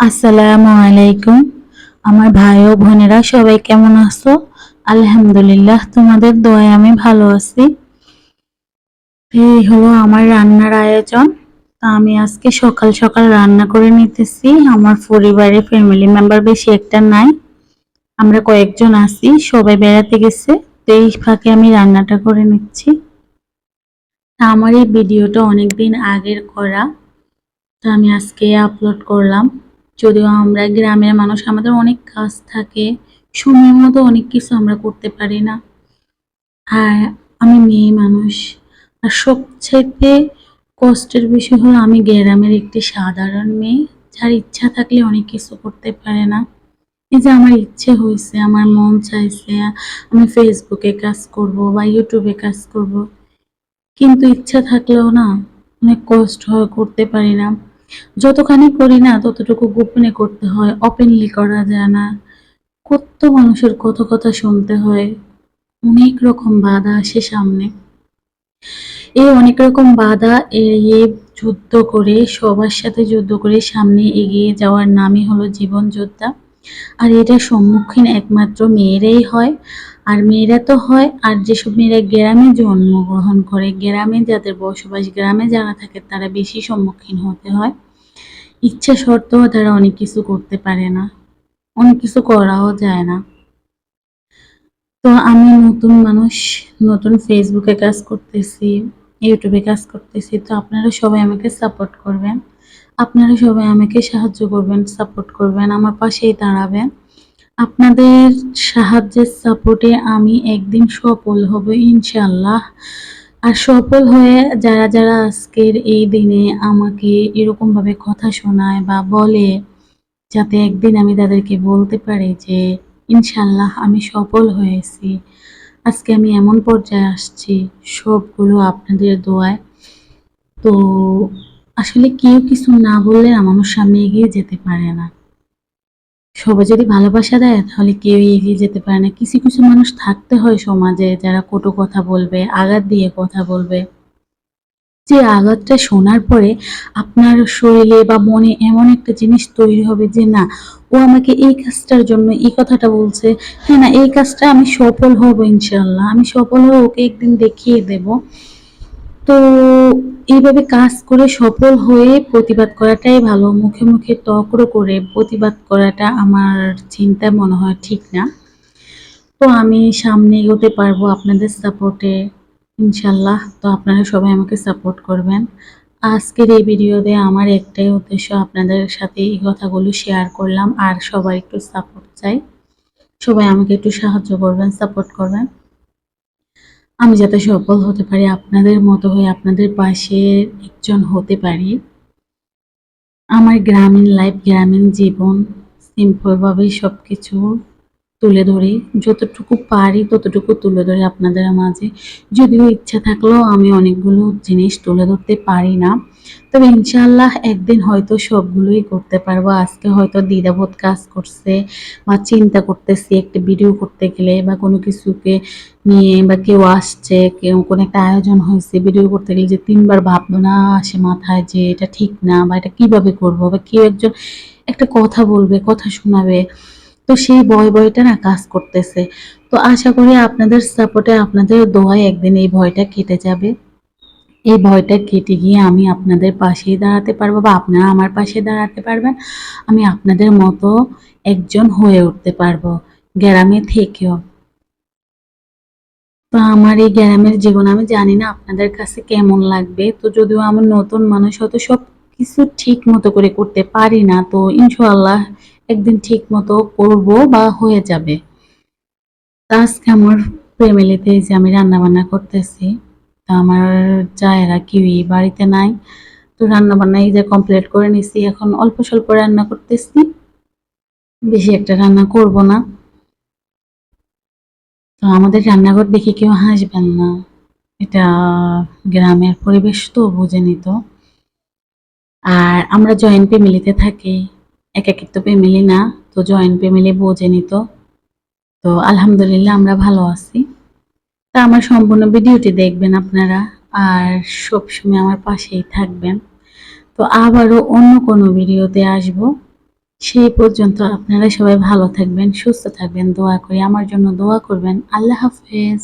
আসসালামু আলাইকুম। আমার ভাই ও বোনেরা সবাই কেমন আছো? আলহামদুলিল্লাহ, তোমাদের দোয়ায় আমি ভালো আছি। এই হলো আমার রান্নার আয়োজন। তা আমি আজকে সকাল সকাল রান্না করে নিতেছি। আমার পরিবারের ফ্যামিলি মেম্বার বেশি একটা নাই। আমরা কয়েকজন আছি, সবাই বেড়াতে গেছে। তো এই ফাঁকে আমি রান্নাটা করে নিচ্ছি। তা আমার এই ভিডিওটা অনেকদিন আগের করা। তো আমি আজকে আপলোড করলাম। যদিও আমরা গ্রামের মানুষ, আমাদের অনেক কাজ থাকে সময় মতো অনেক কিছু আমরা করতে পারি না। আর আমি মেয়ে মানুষ, আর সবচাইতে কষ্টের বিষয় হলো আমি গ্রামের একটি সাধারণ মেয়ে, যার ইচ্ছা থাকলে অনেক কিছু করতে পারে না। এই যে আমার ইচ্ছে হয়েছে, আমার মন চাইছে, আমি ফেসবুকে কাজ করব বা ইউটিউবে কাজ করব, কিন্তু ইচ্ছা থাকলেও না, অনেক কষ্ট হয়, করতে পারি না। যতখানি করি না, ততটুকু গোপনে করতে হয় ওপেনলি করা যায় না। কত মানুষের কত কথা শুনতে হয়, অনেক রকম বাধা আসে সামনে। এই অনেক রকম বাধা এড়িয়ে যুদ্ধ করে, সবার সাথে যুদ্ধ করে সামনে এগিয়ে যাওয়ার নামই হলো জীবন যোদ্ধা আর এটার সম্মুখীন একমাত্র মেয়েরাই হয়। আর মেয়েরা তো হয়, আর যেসব মেয়েরা গ্রামে জন্মগ্রহণ করে, গ্রামে যাদের বসবাস, গ্রামে যারা থাকে তারা বেশি সম্মুখীন হতে হয়। ইচ্ছা সত্ত্বেও তারা অনেক কিছু করতে পারে না, অনেক কিছু করাও যায় না। তো আমি নতুন মানুষ, নতুন ফেসবুকে কাজ করতেছি ইউটিউবে কাজ করতেছি, তো আপনারা সবাই আমাকে সাপোর্ট করবেন। আপনারা সবাই আমাকে সাহায্য করবেন সাপোর্ট করবেন, আমার পাশেই দাঁড়াবেন। আপনাদের সাহায্যের সাপোর্টে আমি একদিন সফল হব ইনশাল্লাহ আর সফল হয়ে যারা যারা আজকের এই দিনে আমাকে এরকমভাবে কথা শোনায় বা বলে, যাতে একদিন আমি তাদেরকে বলতে পারি যে ইনশাল্লাহ আমি সফল হয়েছি। আজকে আমি এমন পর্যায়ে আসছি, সবগুলো আপনাদের দোয়ায়। তো আসলে কেউ কিছু না বললে মানুষ সামনে এগিয়ে যেতে পারে না। সবাই যদি ভালোবাসা দেয়, তাহলে কেউ এগিয়ে যেতে পারে না। কিছু কিছু মানুষ থাকতে হয় সমাজে, যারা কটু কথা বলবে, আঘাত দিয়ে কথা বলবে। যে আঘাতটা শোনার পরে আপনার শরীরে বা মনে এমন একটা জিনিস তৈরি হবে যে, না, ও আমাকে এই কাজটার জন্য, এই কথাটা বলছে। হ্যাঁ না, এই কাজটা আমি সফল হব ইনশাল্লাহ আমি সফল হয়ে ওকে একদিন দেখিয়ে দেব। তো এইভাবে কাজ করে সফল হয়ে প্রতিবাদ করাটাই ভালো। মুখে মুখে তক্র করে প্রতিবাদ করাটা আমার চিন্তা মনে হয় ঠিক না। তো আমি সামনে এগোতে পারব আপনাদের সাপোর্টে ইনশাল্লাহ। তো আপনারা সবাই আমাকে সাপোর্ট করবেন। আজকের এই ভিডিওতে আমার একটাই উদ্দেশ্য আপনাদের সাথে এই কথাগুলো শেয়ার করলাম। আর সবাই একটু সাপোর্ট চাই। সবাই আমাকে একটু সাহায্য করবেন সাপোর্ট করবেন। আমি যাতে সফল হতে পারি, আপনাদের মতো হয়ে আপনাদের পাশে একজন হতে পারি। আমার গ্রামীণ লাইফ গ্রামীণ জীবন সিম্পলভাবে সব কিছু তুলে ধরি। যতটুকু পারি ততটুকু তুলে ধরি আপনাদের মাঝে। যদিও ইচ্ছা থাকলেও আমি অনেকগুলো জিনিস তুলে ধরতে পারি না। তবে ইনশাল্লাহ একদিন হয়তো সবগুলোই করতে পারব। আজকে হয়তো দ্বিধাবোধ কাজ করছে বা চিন্তা করতেছি একটা ভিডিও করতে গেলে বা কোনো কিছুকে নিয়ে বা কেউ আসছে, কেউ কোনো একটা আয়োজন হয়েছে ভিডিও করতে গেলে যে তিনবার ভাবনা আসে মাথায় যে এটা ঠিক না বা এটা কীভাবে করব? বা কেউ একজন একটা কথা বলবে, কথা শোনাবে। তো সেই ভয় ভয়টা না কাজ করতেছে। তো আশা করি আপনাদের সাপোর্টে আপনাদের দোয়ায় একদিন এই ভয়টা কেটে যাবে। এই ভয়টা কেটে গিয়ে আমি আপনাদের পাশেই দাঁড়াতে পারব বা আপনারা আমার পাশে দাঁড়াতে পারবেন। আমি আপনাদের মতো একজন হয়ে উঠতে পারব। গ্রামে থেকেও। তো আমার এই গ্রামের জীবন আমি জানি না আপনাদের কাছে কেমন লাগবে। তো যদিও আমার নতুন মানুষ হয়তো সব কিছু ঠিক মতো করে করতে পারি না, তো ইনশাল্লাহ একদিন ঠিক মতো করব বা হয়ে যাবে। আজকে আমার ফ্যামিলিতে যে আমি রান্না বান্না করতেছি তো আমার জায়েরা কিউই বাড়িতে নাই। তো রান্না বান্না এই যে কমপ্লিট করে নিছি, এখন অল্প স্বল্প রান্না করতেছি। বেশি একটা রান্না করব না। তো আমাদের রান্নাঘর দেখে কেউ হাসবেন না। এটা গ্রামের পরিবেশ তো বুঝে নিত আর আমরা জয়েন্ট ফ্যামিলিতে থাকি। একাকিত্ব ফ্যামিলি না, তো জয়েন্ট ফ্যামিলি বোঝে নিত তো আলহামদুলিল্লাহ আমরা ভালো আছি। তা আমার সম্পূর্ণ ভিডিওটি দেখবেন আপনারা আর সবসময় আমার পাশেই থাকবেন। তো আবারও অন্য কোনো ভিডিওতে আসব। সেই পর্যন্ত আপনারা সবাই ভালো থাকবেন, সুস্থ থাকবেন, দোয়া করি আমার জন্য দোয়া করবেন। আল্লাহ হাফেজ।